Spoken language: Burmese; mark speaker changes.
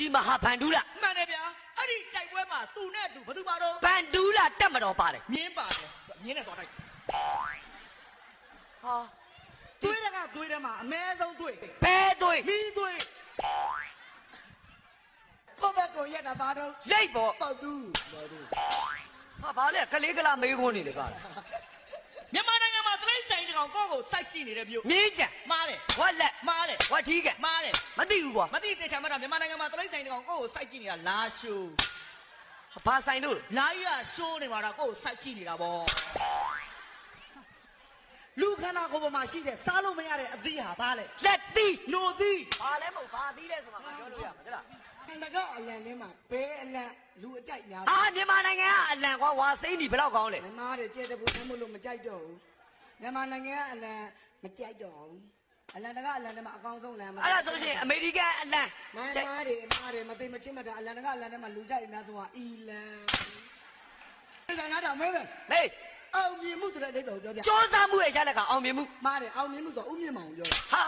Speaker 1: ကြီးမဟာဗန်ဒူးလာ
Speaker 2: မှန်တယ်ဗျာအဲ့ဒီတိုက်ပွဲမှာသူနဲ့အတူဘယ်သူပါတော့
Speaker 1: ဗန်ဒူးလာတက်မတော်ပါတယ်
Speaker 2: မြင်းပါတယ်မြင်းနဲ့တော့တိုက်
Speaker 1: ဟာ
Speaker 3: သွေးတဲ့ကသွေးတဲ့မှာအမဲဆုံးသွေး
Speaker 1: ဘဲသွေး
Speaker 3: မီးသွေးကိုယ့်ဘက်ကိုရက်တာဘာတော့
Speaker 1: လိတ်ပေါ့
Speaker 3: ပေါက်တူးပေါက်တူး
Speaker 1: ဟာဘာလဲကလေးကလာမေးခွန်းနေလေပါ
Speaker 2: မြန်မာနိုင်ငံမှာသ လိမ့်ဆိုင်တကောင်ကိုယ့်ကိုစိုက်ကြည့်နေတဲ့မြို့
Speaker 1: မြင်းကြံ
Speaker 2: မားတယ်
Speaker 1: ဝက်လက်
Speaker 2: မားတယ်
Speaker 1: ဝက်ထီးကန်
Speaker 2: မားတယ်
Speaker 1: မသိဘူးကွာ
Speaker 2: မသိတေချာမတာမြန်မာနိုင်ငံမှာသလိမ့်ဆိုင်တကောင်ကိုယ့်ကိုစိုက်ကြည့်နေတာလာရှိုး
Speaker 1: ဘာဆိုင်လို့လဲ
Speaker 2: လာကြီးကရှိုးနေမှာတော့ကိုယ့်ကိုစိုက်ကြည့်နေတာဗော
Speaker 3: လူခန္ဓာကိုယ်ပေါ်မှာရှိတဲ့စားလို့မရတဲ့အသီးဟာဘာလဲ
Speaker 1: လက်သီး
Speaker 3: နိုသီး
Speaker 1: ဘာလဲမဟုတ်ဘာသီးလဲဆိုမှငါပြောလို့ရမှာတဲ့လား
Speaker 3: အန္တကအလံထဲမှာဘဲအလံလူအကြိုက်များ
Speaker 1: ဟာမြန်မာနိုင်ငံကအလံကွာဝါစိမ့်ဒီဘယ်တော့ကောင်းလဲ
Speaker 3: မမားတဲ့ကျဲတဲ့ဘူးနဲ့မလို့မကြိုက်တော့ဘူး မြန်မာနိုင်ငံကအလံမကြိုက်တော့ဘူးအလံတကအလံထဲမှာအကောင်းဆုံးလံမှာ
Speaker 1: အဲ့ဒါဆိုလို့ရှိရင်အမေရိကန်အလံ
Speaker 3: မန်းမားတယ်မားတယ်မသိမချင်းမတာအလံတကအလံထဲမှာလူကြိုက်အများဆုံးကအီလံဒါနာတော့မဲပဲ
Speaker 1: ဟေး
Speaker 3: အောင်မြင်မှုဆိုတဲ့အဓိပ္ပာယ်ကိုပြောပြ
Speaker 1: စ조사မှုရဲ့ရလက်ကအောင်မြင်မှု
Speaker 3: မားတယ်အောင်မြင်မှုဆိုဥမြင့်မောင်ပြောတာ
Speaker 1: ဟာ